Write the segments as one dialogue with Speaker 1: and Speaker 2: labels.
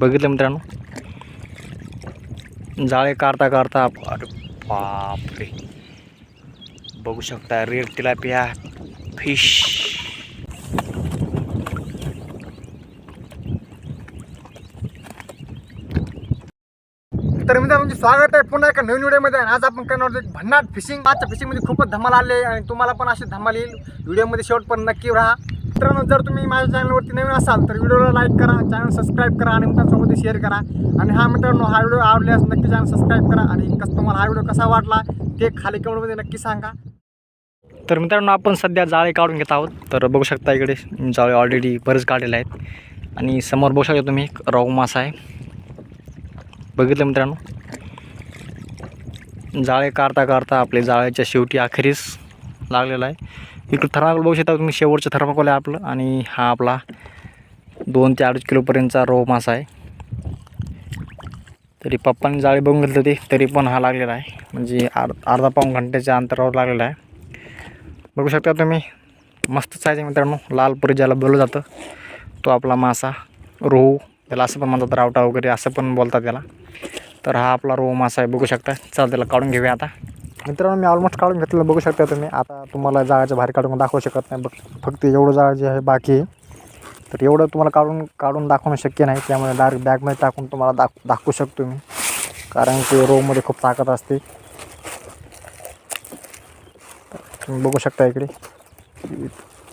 Speaker 1: बघितलं मित्रांनो? जाळे काढता काढता अरे बापरे. बघू शकता रेड तिलापिया फिश
Speaker 2: तर मित्रांनो म्हणजे स्वागत आहे पुन्हा एका नवीन व्हिडिओमध्ये. आणि आज आपण करणार आहोत भन्नाट फिशिंग आजच्या फिशिंगमध्ये खूपच धमाल आले आणि तुम्हाला पण असे धमाल येईल. व्हिडिओमध्ये शेवट पण नक्की राहा. मित्रांनो जर तुम्ही माझ्या चॅनलवरती नवीन असाल तर व्हिडिओला लाईक करा चॅनल सबस्क्राईब करा आणि मित्रांसोबत शेअर करा. आणि हा मित्रांनो हा व्हिडिओ आवडल्यास नक्की चॅनल सबस्क्राईब करा. आणि कसं तुम्हाला हा व्हिडिओ कसा वाटला ते खाली कमेंटमध्ये नक्की सांगा.
Speaker 1: तर मित्रांनो आपण सध्या जाळे काढून घेत आहोत. तर बघू शकता इकडे जाळे ऑलरेडी बरेच काढलेले आहेत. आणि समोर बघू शकता तुम्ही एक राहू मासा आहे. बघितलं मित्रांनो? जाळे काढता काढता आपले जाळ्याच्या शेवटी अखेरीस लागलेला आहे. इकडं थर्माकोल बघू शकता तुम्ही शेवटचं थर्माकोल आहे आपलं आणि हा आपला दोन ते अडीच किलोपर्यंतचा रोह मासा आहे. तरी पप्पांनी जाळी बघून घेतलं होती तरी पण हा लागलेला आहे. म्हणजे आर अर्धा पाऊण घंट्याच्या अंतरावर लागलेला आहे. बघू शकता तुम्ही मस्त साईज आहे मित्रांनो. लालपुरी ज्याला बोललं जातं तो आपला मासा रोहू त्याला असं पण म्हणतात रावटा वगैरे असं पण बोलतात त्याला. तर हा आपला रोहू मासा आहे बघू शकता. चल त्याला काढून घेऊया आता.
Speaker 2: मित्रांनो मी ऑलमोस्ट काढून घेतलेलं बघू शकता तुम्ही. आता तुम्हाला जाळ्याच्या बाहेर काढून दाखवू शकत नाही. बघ फक्त एवढं जाळ जे आहे बाकी तर एवढं तुम्हाला काढून काढून दाखवणं शक्य नाही. त्यामुळे डायरेक्ट बॅगमध्ये टाकून तुम्हाला दाख दाखवू शकतो मी. कारण की रोमध्ये खूप ताकद असते. तुम्ही बघू शकता इकडे.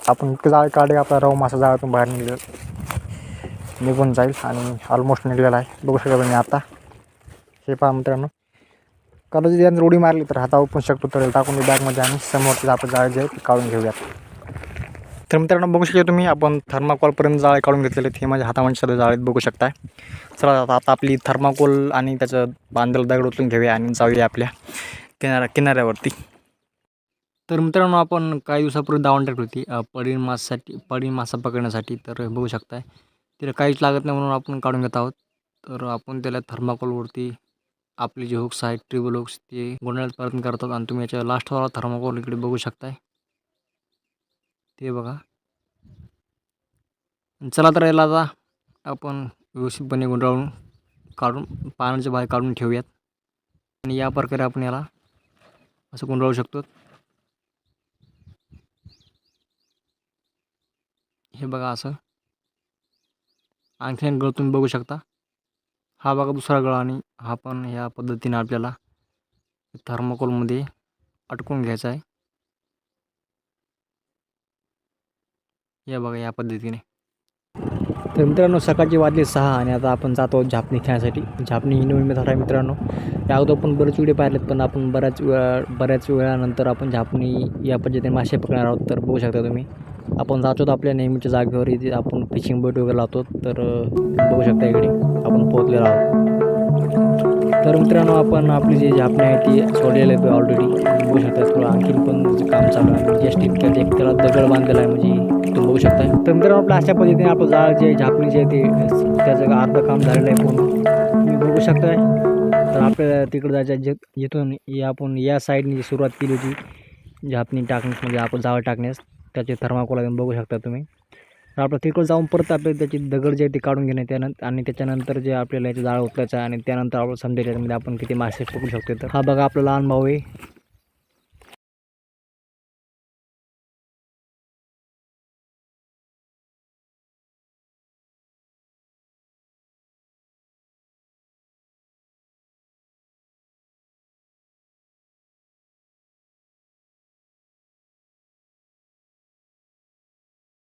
Speaker 2: आपण इतकं जाळ काढले आपला रव मासा जाळ्यातून बाहेर निघले निघून जाईल आणि ऑलमोस्ट निघलेला आहे. बघू शकता तुम्ही आता. हे पहा मित्रांनो. कदाचित यांनी उडी मारली तर हातावर पण शकतो तर टाकून बॅगमध्ये आणि समोरचे आपलं जाळं जे आहे ते काढून घेऊयात.
Speaker 1: तर मित्रांनो बघू शकता तुम्ही आपण थर्माकोलपर्यंत जाळे काढून घेतलेले हे माझ्या हातामध्ये सध्या जाळेत बघू शकताय. चला आता आता आपली थर्माकोल आणि त्याचं बांधलं दगड उचलून घेऊया आणि जाऊया आपल्या किनाऱ्या किनाऱ्यावरती. तर मित्रांनो आपण काही दिवसापूर्वी दावण टाकली होती पडीन माससाठी मासासाठी मासा पकडण्यासाठी. तर बघू शकताय तिला काहीच लागत नाही म्हणून आपण काढून घेत आहोत. तर आपण त्याला थर्माकोलवरती आपले जे हुक्स आहेत ट्रिबल हुक्स ते गुंडाळ्यात प्रयत्न करतात आणि तुम्ही याच्या लास्टवाला थर्माकोल इकडे बघू शकताय. ते बघा. चला तर याला आता आपण व्यवस्थितपणे गुंडाळून काढून पाण्याच्या बाहेर काढून ठेवूयात. आणि या प्रकारे आपण याला असं गुंडाळू शकतो. हे बघा असं. आणखीन एक गळ तुम्ही बघू शकता. हा बघा दुसरा गळ आणि हा पण ह्या पद्धतीने आपल्याला थर्माकोलमध्ये अटकून घ्यायचा आहे. या बघा या पद्धतीने. तर मित्रांनो सकाळची वाजले सहा आणि आता आपण जातो झापणी खेळण्यासाठी. झापणी ही नवीन मेथड आहे मित्रांनो. या अगोदर आपण बरेच व्हिडिओ पाहिलेत पण आपण बऱ्याच वेळा बऱ्याच वेळानंतर आपण झापणी या पद्धतीने मासे पकडणार आहोत तर बघू शकता तुम्ही. आपण जातो आपल्या नेहमीच्या जागेवर इथे आपण फिशिंग बोट वगैरे लावतो तर बघू शकता इकडे. आपण पोहोचलेलो आहोत. तर मित्रांनो आपण आपली जी झापणी आहे ती सोडलेली आहे ऑलरेडी बघू शकता थोडं आणखीन पण काम चालू आहे म्हणजे जस्ट इतक्यात एक त्याला दगड बांधलेला आहे म्हणजे तुम्ही बघू शकता. तर मित्रांनो आपलं अशा पद्धतीने आपलं जाळ जे आहे, झापणी जे आहे ते त्याचं अर्ध काम झालेलं आहे पूर्ण. तुम्ही बघू शकताय. तर आपल्याला तिकडं जायचं जे जिथून या आपण या साईडने जी सुरुवात केली होती झापणी टाकण्यास म्हणजे आपण जाळ टाकण्यास त्याचे थर्माकोल आहे बघू शकता तुम्ही. तर आपलं तिकडं जाऊन परत आपल्याला त्याची दगड जे आहे ते काढून घेणे त्यानंतर आणि त्याच्यानंतर जे आपल्याला याचं जाळ उचलायचं आहे आणि त्यानंतर आपण समजेल त्याच्यामध्ये आपण किती मासे पकडू शकतो. तर हा बघा आपला लहान भाऊ आहे.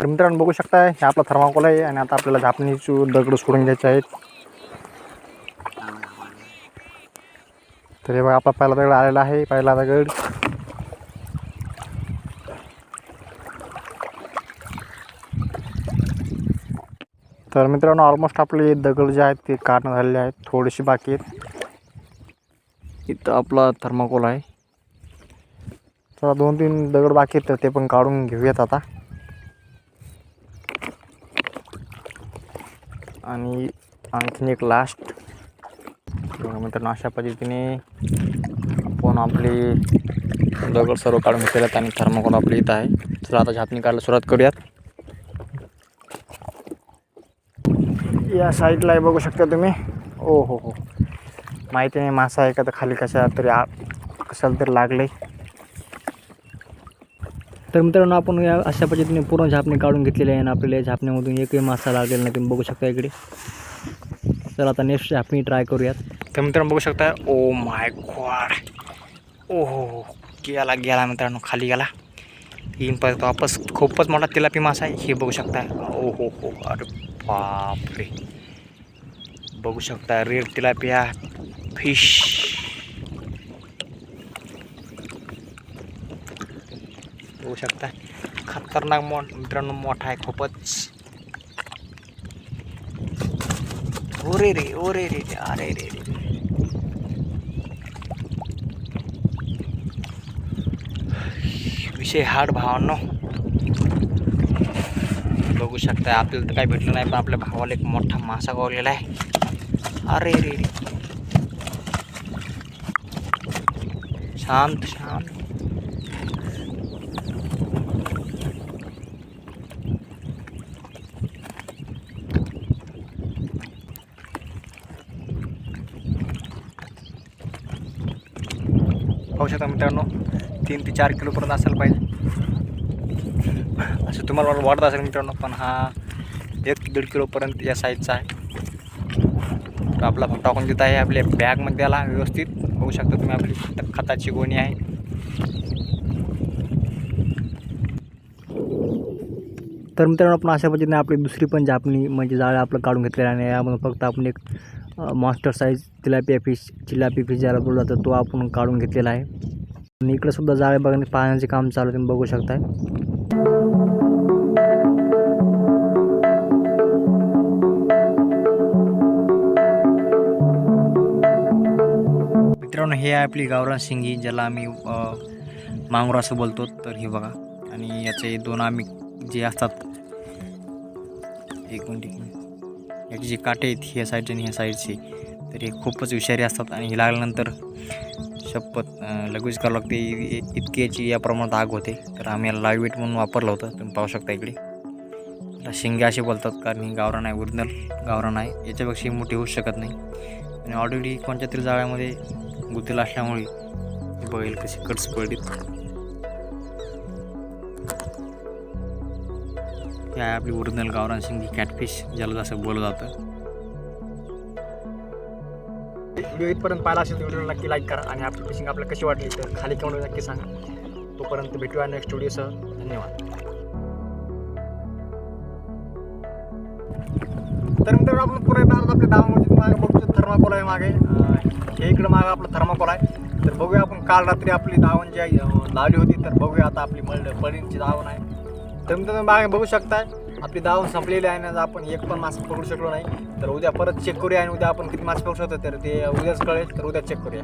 Speaker 2: तर मित्रांनो बघू शकता हे आपला थर्माकोल आहे आणि आता आपल्याला झापणीची दगड सोडून घ्यायचे आहेत. तर हे बघा आपला पहिला दगड आलेला आहे पहिला दगड. तर मित्रांनो ऑलमोस्ट आपले दगड जे आहेत ते काढणं झालेले आहेत थोडीशी बाकी आहेत.
Speaker 1: इथं आपला थर्माकोल आहे.
Speaker 2: चला दोन तीन दगड बाकी आहेत तर ते पण काढून घेऊयात आता. आणि आणखीन एक लास्ट मित्रांनो अशा पद्धतीने आपण आपली
Speaker 1: दगड सर्व काढून घेतलेले आणि थर्माकोल आपली इथं आहे. चला आता झापणी काढायला सुरुवात करूयात.
Speaker 2: या साईडला बघू शकता तुम्ही. ओ हो. हो माहिती नाही मासा आहे का तर खाली कशा तरी आ कशाला तरी लागले
Speaker 1: तर मित्रांनो आपण या अशा पद्धतीने पूर्ण झापणे काढून घेतलेले आहे आणि आपल्याला या झापण्यामधून एकही मासा लागलेला नाही. तुम्ही बघू शकता इकडे. तर आता नेक्स्ट झापणी ट्राय करूयात.
Speaker 2: तर मित्रांनो बघू शकता. ओ माय गॉड ओ हो हो गेला गेला मित्रांनो खाली गेला. येईन परत वापस खूपच मोठा तिलापी मासा आहे. हे बघू शकता. ओ हो हो अरे बापरे. बघू शकता रेड तिलापिया फिश बघू शकता. खतरनाक मो मित्रांनो मोठा आहे खूपच. ओरे रे ओरे रे रे, अरे रे रे. विषय हार्ड भावांनो. बघू शकता आपल्याला तर काही भेटलं नाही पण आपल्या भावाला एक मोठा मासा गावलेला आहे. अरे रे रे. शांत शांत पाहू शकता मित्रांनो तीन ते चार किलोपर्यंत असायला पाहिजे. असं तुम्हाला वाटत असेल मित्रांनो पण हा एक ते दीड किलोपर्यंत या साईजचा आहे. तर आपला टाकून देत आहे आपल्या बॅगमध्ये आला व्यवस्थित बघू शकता. तुम्ही आपली खताची गोणी आहे.
Speaker 1: तर मित्रांनो आपण अशा पद्धतीने आपली दुसरी पण झापणी म्हणजे जाळं आपलं काढून घेतलेलं आहे आणि यामधून फक्त आपण एक मॉन्स्टर साईज तिलापिया फिश चिलापी फिश ज्याला बोलला तर तो आपण काढून घेतलेला आहे. आणि इकडंसुद्धा जाळे बघणे पाहण्याचे काम चालू आहे, तुम्ही बघू शकताय.
Speaker 2: मित्रांनो हे आहे आपली गावरान शिंगी ज्याला आम्ही मांगुर असं बोलतो तर हे बघा. आणि याचे दोन आम्ही जे असतात. एक मिनिट याचे जे काटे आहेत ह्या साईडचे आणि ह्या साईडचे तर हे खूपच विषारी असतात आणि हे लागल्यानंतर शपथ लगेच करावं लागते. इतकी याची या प्रमाणात आग होते. तर आम्ही याला लाईव्ह वेट म्हणून वापरलं होतं. तुम्ही पाहू शकता इकडे. त्याला शिंगे असे बोलतात कारण ही गावरान आहे ओरिजिनल गावरान आहे. याच्यापेक्षा ही मोठी होऊ शकत नाही. आणि ऑलरेडी कोणत्या तरी जाळ्यामध्ये गुतेला असल्यामुळे बैल कशी कट्स पडलीत ही आहे आपली ओरिजिनल गावरान शिंगी कॅटफिश ज्याला जसं बोललं जातं. व्हिडिओ इथपर्यंत पाहिला असेल तर व्हिडिओला नक्की लाईक करा आणि आपली फिशिंग आपल्याला कशी वाटली तर खाली कमेंट नक्की सांगा. तोपर्यंत भेटूया नेक्स्ट व्हिडिओसह धन्यवाद. तर मित्रांनो आपण पुढे येणार आपल्या दावामध्ये मागे बघतो थर्माकोल आहे मागे. हे इकडं मागे आपलं थर्माकोल आहे. तर बघूया आपण काल रात्री आपली दावण जी आहे, लावली होती तर बघूया आता आपली मळ पळींची दावण आहे. तर मित्रांनो मागे बघू शकताय. आपली धावून संपलेली आहे ना आपण एक पण मासे पकडू शकलो नाही. तर उद्या परत चेक करूया आणि उद्या आपण किती मासे पकडू शकतो तर ते उद्याच कळेल तर उद्या चेक करूया.